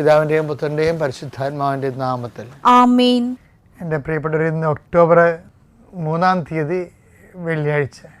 പിതാവിന്റെയും പുത്രന്റെയും പരിശുദ്ധാത്മാവിന്റെയും നാമത്തിൽ. ആമേൻ. എന്റെ പ്രിയപ്പെട്ടവർ ഇന്ന് ഒക്ടോബർ മൂന്നാം തീയതി വെള്ളിയാഴ്ച.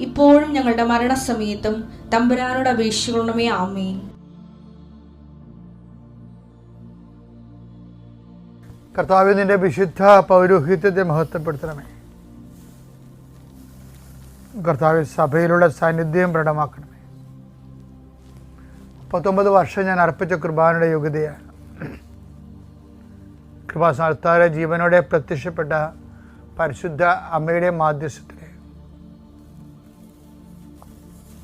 ഇപ്പോഴും ഞങ്ങളുടെ മരണസമയത്തും തമ്പുരാനോട് അപേക്ഷിക്കണമേ ആമേൻ. കർത്താവ് നിന്റെ വിശുദ്ധ പൗരോഹിത്യത്തെ മഹത്വപ്പെടുത്തണമേ. കർത്താവ് സഭയിലുള്ള സാന്നിധ്യം പ്രകടമാക്കണമേ. പത്തൊമ്പത് വർഷം ഞാൻ അർപ്പിച്ച കുർബാനയുടെ യോഗ്യതയാണ്. കൃപാസ്ഥാനത്താരെ ജീവനോടെ പ്രത്യക്ഷപ്പെട്ട പരിശുദ്ധ അമ്മയുടെ മാധ്യസ്ഥത്തിലെ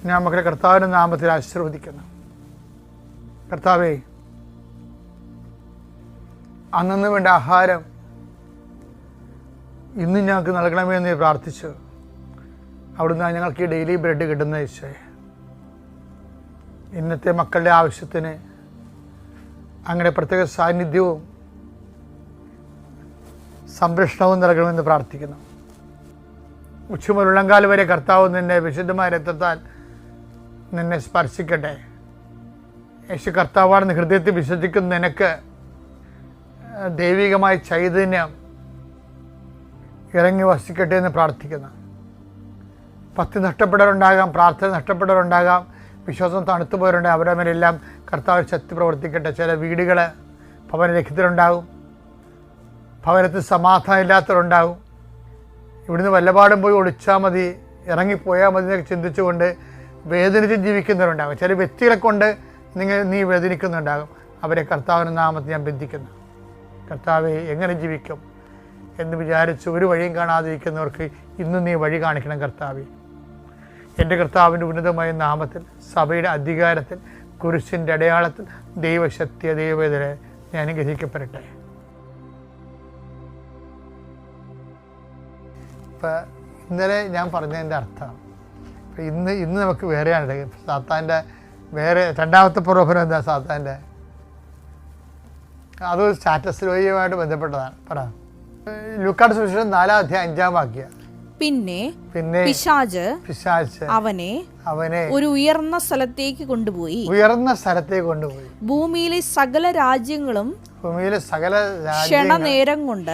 ഞാൻ മക്കളെ കർത്താവിന്റെ നാമത്തിൽ ആശീർവദിക്കുന്നു. കർത്താവേ അന്നു വേണ്ട ആഹാരം ഇന്ന് ഞങ്ങൾക്ക് നൽകണമേ എന്ന് പ്രാർത്ഥിച്ചു. അവിടുന്ന് ഞങ്ങൾക്ക് ഈ ഡെയിലി ബ്രെഡ് കിട്ടുന്ന ഈശോയെ. ഇന്നത്തെ മക്കളുടെ ആവശ്യത്തിന് അങ്ങനെ പ്രത്യേക സാന്നിധ്യവും സംരക്ഷണവും നൽകണമെന്ന് പ്രാർത്ഥിക്കുന്നു. ഉച്ചമുരുള്ളങ്കാൽ വരെ കർത്താവ് നിന്നെ വിശുദ്ധമായ രക്തത്താൽ നിന്നെ സ്പർശിക്കട്ടെ. യേശു കർത്താവാണെന്ന് ഹൃദയത്തിൽ വിശ്വസിക്കുന്ന നിനക്ക് ദൈവികമായ ചൈതന്യം ഇറങ്ങി വസിക്കട്ടെ എന്ന് പ്രാർത്ഥിക്കുന്നു. ഭക്തി നഷ്ടപ്പെട്ടവരുണ്ടാകാം പ്രാർത്ഥന നഷ്ടപ്പെട്ടവരുണ്ടാകാം വിശ്വാസം തണുത്തു പോയവരുണ്ടാകും അവരുടെ മേലെല്ലാം കർത്താവ് ശക്തി പ്രവർത്തിക്കട്ടെ. ചില വീടുകൾ ഭവനരഹിതരുണ്ടാകും ഭവനത്തിൽ സമാധാനം ഇല്ലാത്തവരുണ്ടാകും ഇവിടുന്ന് വല്ലപാടും പോയി ഒളിച്ചാൽ മതി ഇറങ്ങിപ്പോയാൽ മതി എന്നൊക്കെ ചിന്തിച്ചുകൊണ്ട് വേദനിച്ച് ജീവിക്കുന്നവരുണ്ടാകും. ചില വ്യക്തികളെ കൊണ്ട് നിങ്ങൾ നീ വേദനിക്കുന്നുണ്ടാകും. അവരെ കർത്താവിന്റെ നാമത്തിൽ ഞാൻ ബന്ധിക്കുന്നു. കർത്താവെ എങ്ങനെ ജീവിക്കും എന്ന് വിചാരിച്ച് ഒരു വഴിയും കാണാതിരിക്കുന്നവർക്ക് ഇന്ന് നീ വഴി കാണിക്കണം കർത്താവെ. എന്റെ കർത്താവിന്റെ ഉന്നതമായ നാമത്തിൽ സഭയുടെ അധികാരത്തിൽ കുരിശിന്റെ അടയാളത്തിൽ ദൈവശക്തിയ ദൈവവേദന ഞാൻ ഗ്രഹിക്കപ്പെടട്ടെ ഇപ്പം ഇന്നലെ ഞാൻ പറഞ്ഞതിന്റെ അർത്ഥം ഇന്ന് ഇന്ന് നമുക്ക് വേറെയാണ് സാത്താന്റെ വേറെ രണ്ടാമത്തെ പ്രലോഭനം എന്താ സാത്താന്റെ അത് സ്റ്റാറ്റസ് ലോയുമായിട്ട് ബന്ധപ്പെട്ടതാണ്. പറ. ലുക്കാട് സുവിശേഷം നാലാം അധ്യായം അഞ്ചാം വാക്യ. പിന്നെ പിന്നെ പിശാജ് പിശാജ് അവനെ അവനെ ഒരു ഉയർന്ന സ്ഥലത്തേക്ക് കൊണ്ടുപോയി. ഉയർന്ന സ്ഥലത്തേക്ക് കൊണ്ടുപോയി. ഭൂമിയിലെ സകല രാജ്യങ്ങളും ഭൂമിയിലെ സകല ക്ഷണനേരം കൊണ്ട്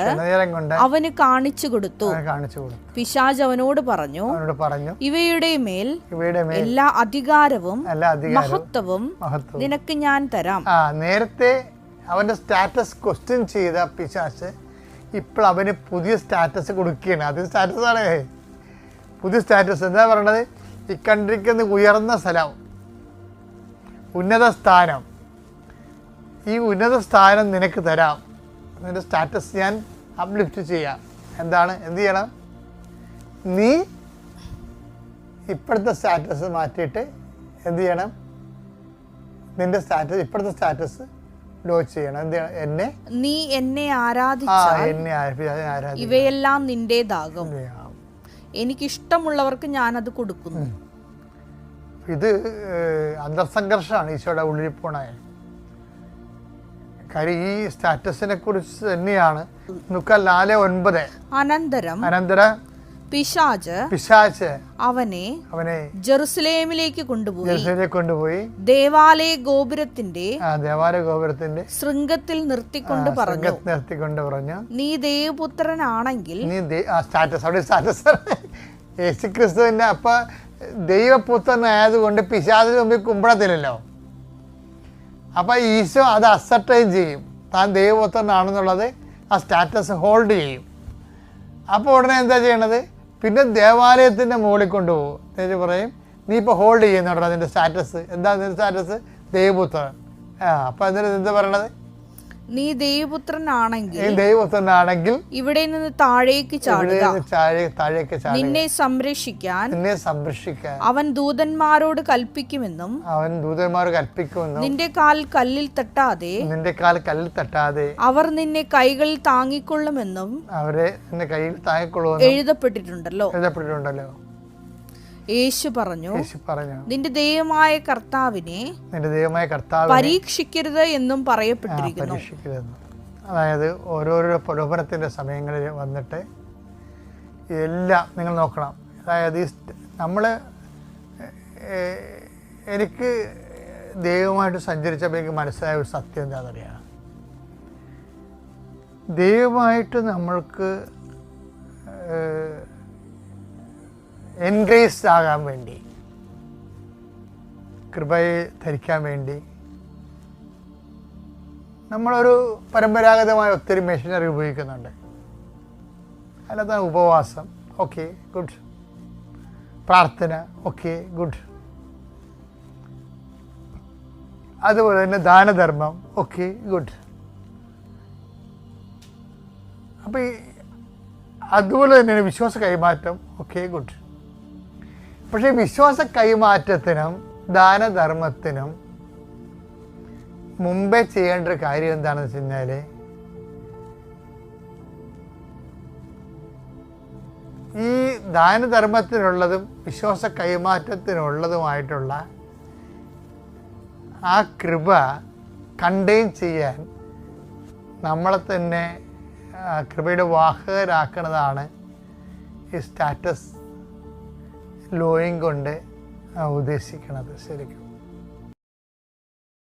കൊണ്ട് അവന് കാണിച്ചു കൊടുത്തു. കാണിച്ചു കൊടുത്തു. പിശാജ് അവനോട് പറഞ്ഞു അവനോട് പറഞ്ഞു ഇവയുടെ മേൽ ഇവയുടെ മേൽ എല്ലാ അധികാരവും എല്ലാ മഹത്വവും മഹത്വവും നിനക്ക് ഞാൻ തരാം. ആ നേരത്തെ അവന്റെ സ്റ്റാറ്റസ് ക്വസ്റ്റ്യൻ ചെയ്ത പിശാച്ച് ഇപ്പോൾ അവന് പുതിയ സ്റ്റാറ്റസ് കൊടുക്കുകയാണ്. അത് സ്റ്റാറ്റസ് ആണ്. പുതിയ സ്റ്റാറ്റസ് എന്താ പറയണത്? ഈ കൺട്രിക്ക് ഉയർന്ന സ്ഥലം ഉന്നത സ്ഥാനം ഈ ഉന്നത സ്ഥാനം നിനക്ക് തരാം. നിന്റെ സ്റ്റാറ്റസ് ഞാൻ അപ്ലിഫ്റ്റ് ചെയ്യാം. എന്താണ്? എന്ത് ചെയ്യണം? നീ ഇപ്പോഴത്തെ സ്റ്റാറ്റസ് മാറ്റിയിട്ട് എന്ത് ചെയ്യണം? നിന്റെ സ്റ്റാറ്റസ് ഇപ്പോഴത്തെ സ്റ്റാറ്റസ് ലോഡ് ചെയ്യണം. എന്ത് ചെയ്യണം? എന്നെ നീ എന്നെ ആരാധിച്ചാൽ ഇവയെല്ലാം നിന്റേതാകും. എനിക്കിഷ്ടമുള്ളവർക്ക് ഞാനത് കൊടുക്കുന്നു. ഇത് അന്തർസംഘർഷമാണ് ഈശോയുടെ ഉള്ളിൽ പോണ കാര്യം ഈ സ്റ്റാറ്റസിനെ കുറിച്ച് തന്നെയാണ്. നാല് ഒൻപത്. അനന്തരം അനന്തര പിശാജ് പിശാച് അവനെ അവനെ ജെറുസലേമിലേക്ക് കൊണ്ടുപോയി. ജെറുസലേമിലേക്ക് കൊണ്ടുപോയി. ദേവാലയ ഗോപുരത്തിന്റെ ദേവാലയ ഗോപുരത്തിന്റെ ശൃംഗത്തിൽ നിർത്തിക്കൊണ്ട് പറഞ്ഞു. നിർത്തിക്കൊണ്ട് പറഞ്ഞു. നീ ദേവപുത്രനാണെങ്കിൽ നീ സ്റ്റാറ്റസ് അവിടെ സ്റ്റാറ്റസ് യേശുക്രിസ്തുവിന്റെ അപ്പൊ ദൈവപുത്രനായതുകൊണ്ട് പിശാചിന് മുമ്പിൽ കുമ്പിടത്തില്ലല്ലോ അപ്പൊ ഈശോ അത് അസർട്ടൈൻ ചെയ്യും. താൻ ദൈവപുത്രനാണെന്നുള്ളത് ആ സ്റ്റാറ്റസ് ഹോൾഡ് ചെയ്യും. അപ്പോൾ ഉടനെ എന്താ ചെയ്യണത്? പിന്നെ ദേവാലയത്തിന്റെ മുകളിൽ കൊണ്ടുപോകും. എന്നിട്ട് പറയും നീ ഇപ്പോൾ ഹോൾഡ് ചെയ്യുന്നുണ്ടോ അതിന്റെ സ്റ്റാറ്റസ് എന്താ അതിന്റെ സ്റ്റാറ്റസ് ദൈവപുത്രൻ. ആ അപ്പോൾ എന്നിട്ട് എന്താ പറയണത്? നീ ദേവപുത്രനാണെങ്കിൽ ദേവപുത്രനാണെങ്കിൽ ദൈവപുത്രനാണെങ്കിൽ ഇവിടെ നിന്ന് താഴേക്ക് ചാടുക. താഴേക്ക് നിന്നെ സംരക്ഷിക്കാൻ നിന്നെ സംരക്ഷിക്കാൻ. അവൻ ദൂതന്മാരോട് കൽപ്പിക്കുമെന്നും അവൻ ദൂതന്മാർ കൽപ്പിക്കുമെന്നും നിന്റെ കാൽ കല്ലിൽ തട്ടാതെ നിന്റെ കാൽ കല്ലിൽ തട്ടാതെ അവർ നിന്നെ കൈകളിൽ താങ്ങിക്കൊള്ളുമെന്നും അവരെ നിന്റെ കയ്യിൽ താങ്ങിക്കൊള്ളുമെന്നും എഴുതപ്പെട്ടിട്ടുണ്ടല്ലോ. എഴുതപ്പെട്ടിട്ടുണ്ടല്ലോ. യേശു പറഞ്ഞു പറഞ്ഞു നിന്റെ ദൈവമായ കർത്താവിനെ നിന്റെ ദൈവമായ കർത്താവ് പരീക്ഷിക്കരുത് എന്നും പറയപ്പെട്ടിരിക്കുന്നു. അതായത് ഓരോരോ പ്രലോഭനത്തിന്റെ സമയങ്ങളിൽ വന്നിട്ട് എല്ലാം നിങ്ങൾ നോക്കണം. അതായത് ഈ നമ്മൾ എനിക്ക് ദൈവമായിട്ട് സഞ്ചരിച്ചപ്പോൾ എനിക്ക് മനസ്സിലായ ഒരു സത്യം എന്താണെന്നറിയാം ദൈവമായിട്ട് നമ്മൾക്ക് എൻഗ്രേസ്ഡ് ആകാൻ വേണ്ടി കൃപയെ ധരിക്കാൻ വേണ്ടി നമ്മളൊരു പരമ്പരാഗതമായ ഒത്തിരി മെഷീനറി ഉപയോഗിക്കുന്നുണ്ട്. അല്ലാതെ ഉപവാസം ഓക്കെ ഗുഡ് പ്രാർത്ഥന ഓക്കെ ഗുഡ് അതുപോലെ തന്നെ ദാനധർമ്മം ഓക്കെ ഗുഡ് അപ്പോൾ ഈ അതുപോലെ തന്നെയാണ് വിശ്വാസ കൈമാറ്റം ഓക്കെ ഗുഡ് പക്ഷേ വിശ്വാസ കൈമാറ്റത്തിനും ദാനധർമ്മത്തിനും മുമ്പേ ചെയ്യേണ്ട ഒരു കാര്യം എന്താണെന്ന് വെച്ച് കഴിഞ്ഞാൽ ഈ ദാനധർമ്മത്തിനുള്ളതും വിശ്വാസ കൈമാറ്റത്തിനുള്ളതുമായിട്ടുള്ള ആ കൃപ കണ്ടെയ്ൻ ചെയ്യാൻ നമ്മളെ തന്നെ കൃപയുടെ വാഹകരാക്കുന്നതാണ് ഈ സ്റ്റാറ്റസ് ലോയും കൊണ്ട് ഉദ്ദേശിക്കണത് ശരിക്കും.